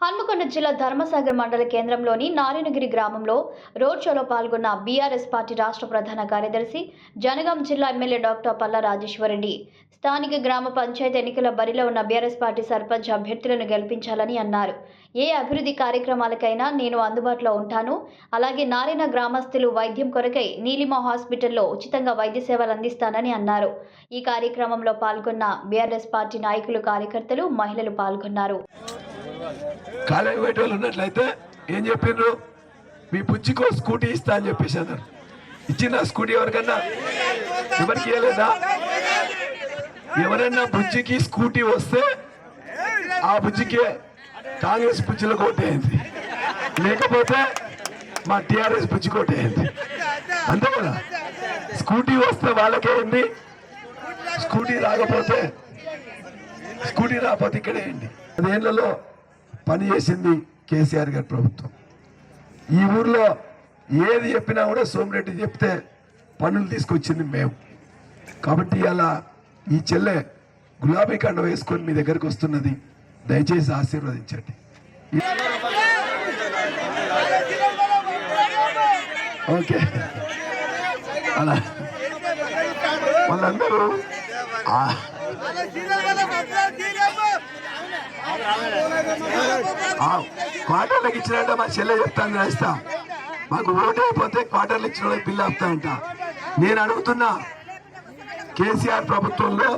హన్మకొండ జిల్లా ధర్మసాగర్ మండల కేంద్రంలోని నారాయణగిరి గ్రామంలో రోడ్ షోలో పాల్గొన్న బీఆర్ఎస్ పార్టీ రాష్ట్ర ప్రధాన కార్యదర్శి జనగాం జిల్లా ఎమ్మెల్యే డాక్టర్ పల్లా రాజేశ్వరరెడ్డి. స్థానిక గ్రామ పంచాయతీ ఎన్నికల బరిలో ఉన్న బీఆర్ఎస్ పార్టీ సర్పంచ్ అభ్యర్థులను గెలిపించాలని అన్నారు. ఏ అభివృద్ధి కార్యక్రమాలకైనా నేను అందుబాటులో ఉంటాను. అలాగే నారాయణ గ్రామస్తులు వైద్యం కొరకై నీలిమ హాస్పిటల్లో ఉచితంగా వైద్య సేవలు అందిస్తానని అన్నారు. ఈ కార్యక్రమంలో పాల్గొన్న బీఆర్ఎస్ పార్టీ నాయకులు కార్యకర్తలు మహిళలు పాల్గొన్నారు. కాలేజీ పోయే వాళ్ళు ఉన్నట్లయితే ఏం చెప్పిండ్రు? మీ బుజ్జికో స్కూటీ ఇస్తా అని చెప్పేసి అన్నారు. ఇచ్చిన స్కూటీ ఎవరికన్నా? ఎవరికి ఇవ్వలేదా ఎవరైనా బుజ్జికి స్కూటీ వస్తే ఆ బుజ్జికే కాంగ్రెస్ బుజ్జిలో కోటేయండి లేకపోతే మా టిఆర్ఎస్ బుజ్జి కోటేయండి అంతే కదా? స్కూటీ వస్తే వాళ్ళకే ఉంది స్కూటీ రాకపోతే స్కూటీ రాకపోతే ఇక్కడే అండి పదేళ్ళలో పని చేసింది కేసీఆర్ గారి ప్రభుత్వం. ఈ ఊర్లో ఏది చెప్పినా కూడా సోమిరెడ్డి చెప్తే పనులు తీసుకొచ్చింది మేము. కాబట్టి అలా ఈ చెల్లె గులాబీ కండ వేసుకొని మీ దగ్గరకు వస్తున్నది దయచేసి ఆశీర్వదించండి. ఓకే. అలా. వాళ్ళందరూ ఆ, ఆ, క్వార్టర్లకు ఇచ్చినట్ట మా చెల్లె చెప్తాను రాస్తా. మాకు ఓటు అయిపోతే క్వార్టర్లు ఇచ్చిన వాళ్ళకి బిల్లు నేను అడుగుతున్నా కేసీఆర్ ప్రభుత్వంలో